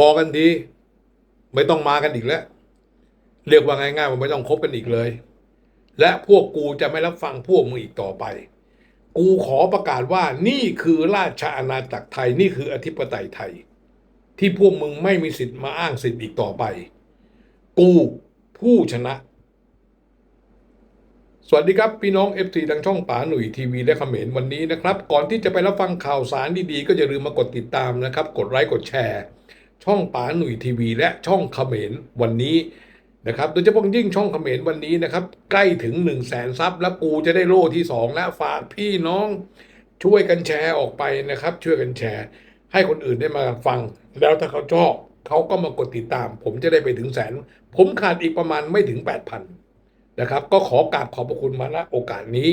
พอกันทีไม่ต้องมากันอีกแล้ว เรียกว่าง่ายๆว่าไม่ต้องคบกันอีกเลย และพวกกูจะไม่รับฟังพวกมึงอีกต่อไป กูขอประกาศว่านี่คือราชอาณาจักรไทยนี่คืออธิปไตยไทย ที่พวกมึงไม่มีสิทธิ์มาอ้างสิทธิ์อีกต่อไป กูผู้ชนะ สวัสดีครับ พี่น้อง FC ทางช่องป๋าหนุ่ยทีวีและเขมรวันนี้นะครับ ก่อนที่จะไปรับฟังข่าวสารดีๆ ก็อย่าลืมมากดติดตามนะครับ กดไลค์กดแชร์ ช่องป๋าหนุ่ยทีวี และช่องเขมรวันนี้นะครับโดยเฉพาะยิ่งช่องเขมรวันนี้นะครับ ใกล้ถึง1นึ่งแสนซับแล้วกูจะได้โล่ที่ 2 แล้วฝากพี่น้องช่วยกันแชร์ออกไปนะครับ ช่วยกันแชร์ ให้คนอื่นได้มาฟัง แล้วถ้าเขาชอบเขาก็มากดติดตาม ผมจะได้ไปถึงแสน ผมขาดอีกประมาณไม่ถึง 8,000นะครับ ก็ขอกราบขอบพระคุณมาณโอกาสนี้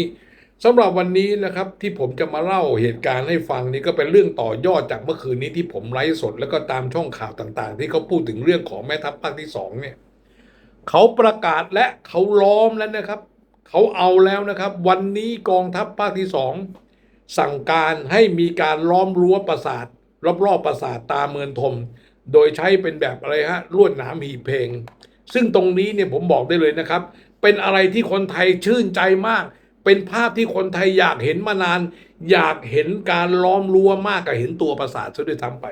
สำหรับวันนี้นะครับที่ผมจะมาเล่าเหตุการณ์ให้ฟังนี้ก็เป็นเรื่องต่อยอดจากเมื่อคืนนี้ที่ผมไลฟ์สดแล้วก็ตามช่องข่าวต่างๆ ที่เขาพูดถึงเรื่องของแม่ทัพภาคที่สองเนี่ยเขาประกาศและเขาล้อมแล้วนะครับ เขาเอาแล้วนะครับ วันนี้กองทัพภาคที่สองสั่งการให้มีการล้อมรั้วปราสาทรอบๆปราสาทตาเมืองทม โดยใช้เป็นแบบอะไรฮะลวดหนามหีเพลง ซึ่งตรงนี้เนี่ยผมบอกได้เลยนะครับ เป็นอะไรที่คนไทยชื่นใจมาก เป็นภาพที่คนไทยอยากเห็นมานาน อยากเห็นการล้อมรั้วมากกว่าเห็นตัวปราสาทซะด้วยซ้ำไป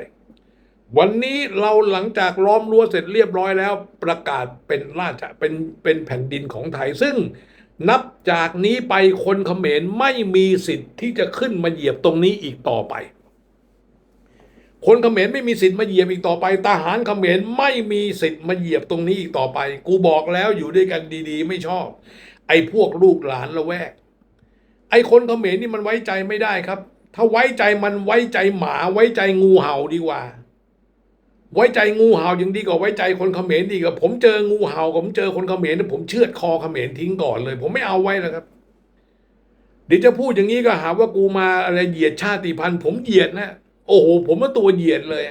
วันนี้เราหลังจากล้อมรั้วเสร็จเรียบร้อยแล้ว ประกาศเป็นราชเป็นเป็นแผ่นดินของไทยซึ่งนับจากนี้ไปคนเขมรไม่มีสิทธิ์ที่จะขึ้นมาเหยียบตรงนี้อีกต่อไป คนเขมรไม่มีสิทธิ์มาเหยียบอีกต่อไป ทหารเขมรไม่มีสิทธิ์มาเหยียบตรงนี้อีกต่อไป กูบอกแล้วอยู่ด้วยกันดี ๆ ไม่ชอบ ไอ้พวกลูกหลานละแวก ไอ้คนเขมรนี่มันไว้ใจไม่ได้ครับ ถ้าไว้ใจมันไว้ใจหมาไว้ใจงูเห่าดีกว่า ไว้ใจงูเห่ายังดีกว่าไว้ใจคนเขมรดีกว่าผมเจองูเห่าผมเจอคนเขมรผมเชือดคอเขมรทิ้งก่อนเลย ผมไม่เอาไว้แล้วครับเดี๋ยวจะพูดอย่างนี้ก็หาว่ากูมาอะไรเหยียดชาติพันธุ์ผมเหยียดนะโอ้โหผมว่าตัวเหยียดเลย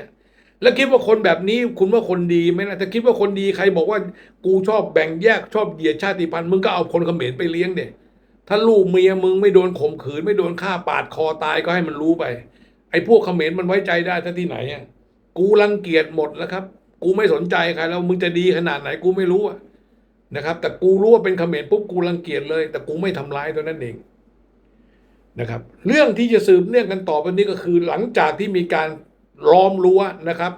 แล้วคิดว่าคนแบบนี้คุณว่าคนดีไหมนะถ้าคิดว่าคนดีใครบอกว่ากูชอบแบ่งแยกชอบเหยียดชาติพันธุ์มึงก็เอาคนเขมรไปเลี้ยงเด็ ถ้าลูกเมียมึงไม่โดนข่มขืน ไม่โดนฆ่าปาดคอตายก็ให้มันรู้ไป ไอ้พวกเขมรมันไว้ใจได้ถ้าที่ไหนอะกูรังเกียจหมดแล้วครับ กูไม่สนใจใครแล้วมึงจะดีขนาดไหนกูไม่รู้อะนะครับ แต่กูรู้ว่าเป็นเขมรปุ๊บกูรังเกียจเลย แต่กูไม่ทำร้ายตัวนั้นเองนะครับ เรื่องที่จะสืบเนื่องกันต่อไปนี้ก็คือ หลังจากที่มีการล้อมรั้วนะครับ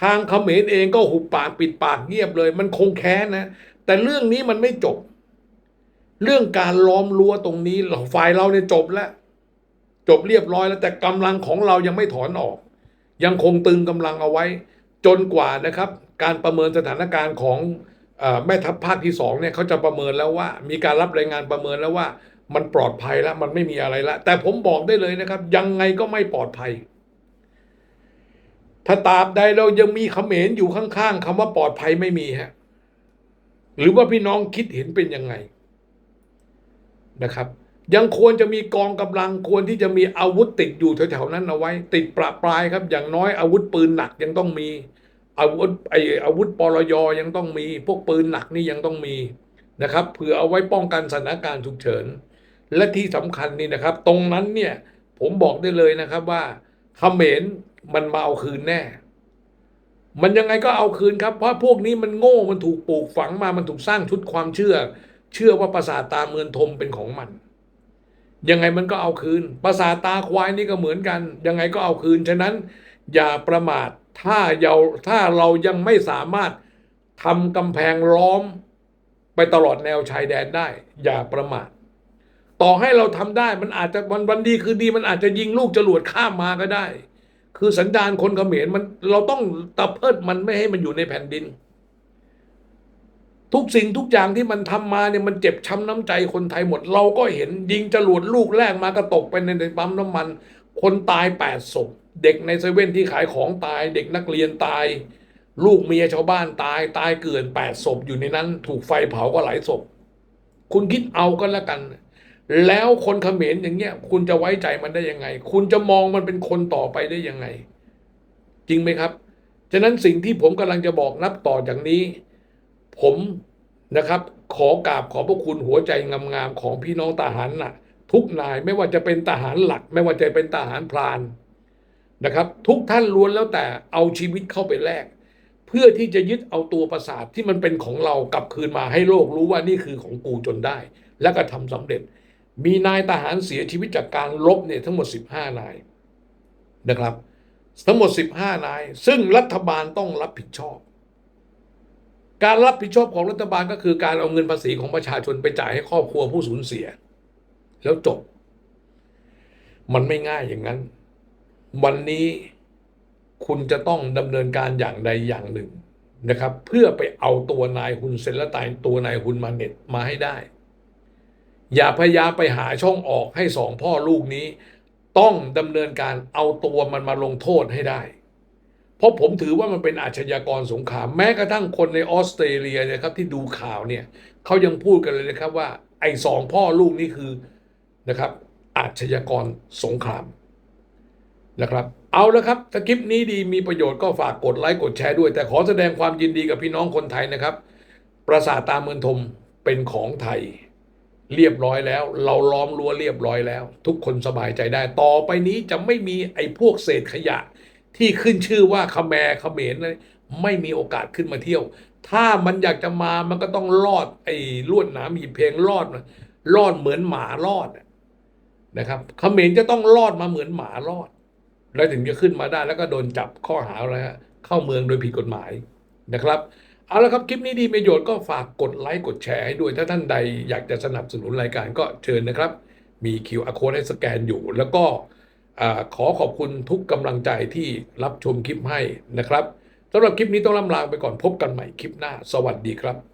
ทางเขมรเองก็หุบปากปิดปากเงียบเลย มันคงแค้นนะแต่เรื่องนี้มันไม่จบ เรื่องการล้อมรั้วตรงนี้ฝ่ายเราเนี่ยจบแล้ว จบเรียบร้อยแล้วแต่กำลังของเรายังไม่ถอนออก ยังคงตึงกำลังเอาไว้ จนกว่านะครับ การประเมินสถานการณ์ของอแม่ทัพภาคที่สองเนี่ยเขาจะประเมินแล้วว่า มีการรับรายงานประเมินแล้วว่า มันปลอดภัยแล้วมันไม่มีอะไรแล้วแต่ผมบอกได้เลยนะครับ ยังไงก็ไม่ปลอดภัย ถ้าตราบใดเรายังมีเขมรอยู่ข้างๆคำว่าปลอดภัยไม่มีฮะหรือว่าพี่น้องคิดเห็นเป็นยังไง นะครับ ยังควรจะมีกองกำลังควรที่จะมีอาวุธติดอยู่แถวๆนั้นเอาไว้ ติดประปรายครับ อย่างน้อยอาวุธปืนหนักยังต้องมี อาวุธไออาวุธปลยยังต้องมี พวกปืนหนักนี่ยังต้องมีนะครับเผื่อเอาไว้ป้องกันสถานการณ์ฉุกเฉิน และที่สำคัญนี่นะครับ ตรงนั้นเนี่ยผมบอกได้เลยนะครับว่าเขมรมันมาเอาคืนแน่ มันยังไงก็เอาคืนครับ เพราะพวกนี้มันโง่ มันถูกปลูกฝังมา มันถูกสร้างชุดความเชื่อ เชื่อว่าปราสาทตาเมืองทมเป็นของมัน ยังไงมันก็เอาคืน ปราสาทตาควายนี่ก็เหมือนกัน ยังไงก็เอาคืน ฉะนั้นอย่าประมาทถ้าเราถ้าเรายังไม่สามารถทำกำแพงล้อมไปตลอดแนวชายแดนได้ อย่าประมาทต่อให้เราทำได้มันอาจจะวันวันดีคือดีมันอาจจะยิงลูกจรวดข้ามมาก็ได้ คือสันดานคนเขมรมันเราต้องตะเพิดมันไม่ให้มันอยู่ในแผ่นดิน ทุกสิ่งทุกอย่างที่มันทำมาเนี่ยมันเจ็บช้ำน้ำใจคนไทยหมด เราก็เห็นยิงจรวดลูกแรกมาก็ตกไปในปั๊มน้ำมัน คนตายแปดศพเด็กในเซเว่นที่ขายของตาย เด็กนักเรียนตาย ลูกเมียชาวบ้านตายตายเกินแปดศพอยู่ในนั้น ถูกไฟเผาก็หลายศพคุณคิดเอาก็แล้วกัน แล้วคนเขมรอย่างเงี้ย คุณจะไว้ใจมันได้ยังไง คุณจะมองมันเป็นคนต่อไปได้ยังไง จริงไหมครับ ฉะนั้นสิ่งที่ผมกำลังจะบอกนับต่อจากนี้ ผมนะครับ ขอกราบขอบพระคุณหัวใจงามๆของพี่น้องทหารน่ะ ทุกนายไม่ว่าจะเป็นทหารหลัก ไม่ว่าจะเป็นทหารพรานนะครับ ทุกท่านล้วนแล้วแต่เอาชีวิตเข้าไปแลกเพื่อที่จะยึดเอาตัวประสาทที่มันเป็นของเรากลับคืนมาให้โลกรู้ว่านี่คือของกูจนได้ และก็ทำสำเร็จ มีนายทหารเสียชีวิตจากการรบเนี่ยทั้งหมด 15 นายนะครับ ทั้งหมด 15 นาย ซึ่งรัฐบาลต้องรับผิดชอบ การรับผิดชอบของรัฐบาลก็คือการเอาเงินภาษีของประชาชนไปจ่ายให้ครอบครัวผู้สูญเสีย แล้วจบ มันไม่ง่ายอย่างนั้น วันนี้คุณจะต้องดำเนินการอย่างใดอย่างหนึ่งนะครับ เพื่อไปเอาตัวนายฮุนเซนและตายตัวนายฮุนมาเน็ตมาให้ได้ อย่าพยายามไปหาช่องออกให้สองพ่อลูกนี้ ต้องดำเนินการเอาตัวมันมาลงโทษให้ได้ ราะผมถือว่ามันเป็นอาชญากรสงคราม แม้กระทั่งคนในออสเตรเลียนะครับที่ดูข่าวเนี่ยเขายังพูดกันเลยนะครับว่า ไอ้สองพ่อลูกนี่คือนะครับ อาชญากรสงครามนะครับ เอาละครับถ้าคลิปนี้ดีมีประโยชน์ก็ฝากกดไลค์กดแชร์ด้วย แต่ขอแสดงความยินดีกับพี่น้องคนไทยนะครับ ปราสาทตาเมืองทมเป็นของไทย เรียบร้อยแล้ว เราล้อมรั้วเรียบร้อยแล้ว ทุกคนสบายใจได้ ต่อไปนี้จะไม่มีไอ้พวกเศษขยะ ที่ขึ้นชื่อว่าขแมรเขมรนะไม่มีโอกาสขึ้นมาเที่ยว ถ้ามันอยากจะมามันก็ต้องลอดไอ้ลวดหนามหีบเพลงลอดนะลอดเหมือนหมาลอดนะครับเขมรจะต้องลอดมาเหมือนหมาลอด แล้วถึงจะขึ้นมาได้แล้วก็โดนจับข้อหาอะไรฮะเข้าเมืองโดยผิดกฎหมายนะครับเอาละครับ คลิปนี้ดีประโยชน์ก็ฝากกดไลค์กดแชร์ให้ด้วยถ้าท่านใดอยากจะสนับสนุนรายการก็เชิญนะครับ มี QR code ให้สแกนอยู่ แล้วก็ ขอขอบคุณทุกกำลังใจที่รับชมคลิปให้นะครับสำหรับคลิปนี้ต้องลำลาไปก่อนพบกันใหม่คลิปหน้า สวัสดีครับ